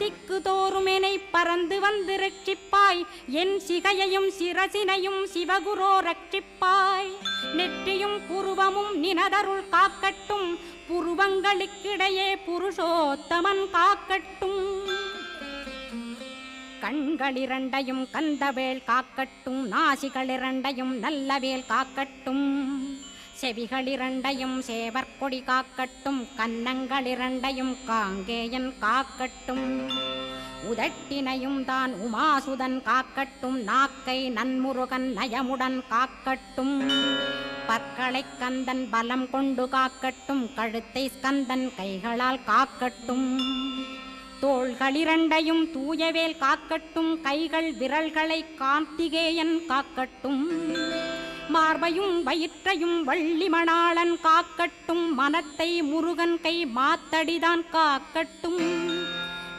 திக்கு தோறுமெனை பறந்து வந்து ரட்சிப்பாய். என் சிகையையும் சிரசினையும் சிவகுரோ ரட்சிப்பாய். நெற்றியும் புருவமும் நினதருள் காக்கட்டும். புருவங்களுக்கிடையே புருஷோத்தமன் காக்கட்டும். கண்களிரண்டையும் கந்தவேல் காக்கட்டும். நாசிகளிரண்டையும் நல்லவேல் காக்கட்டும். செவிகளிரண்டையும் சேவற்கொடி காக்கட்டும் கன்னங்களிரண்டையும் காங்கேயன் காக்கட்டும். உதட்டினையும் தான் உமாசுதன் காக்கட்டும் நாக்கை நன்முருகன் நயமுடன் காக்கட்டும். பற்களை கந்தன் பலம் கொண்டு காக்கட்டும் கழுத்தை ஸ்கந்தன் கைகளால் காக்கட்டும். தோள்களிரண்டையும் தூயவேல் காக்கட்டும் கைகள் விரல்களை கார்த்திகேயன் காக்கட்டும். மார்பையும் வயிற்றையும் வள்ளி மணாளன் காக்கட்டும் மனத்தை முருகன் கை மாத்தடிதான் காக்கட்டும்.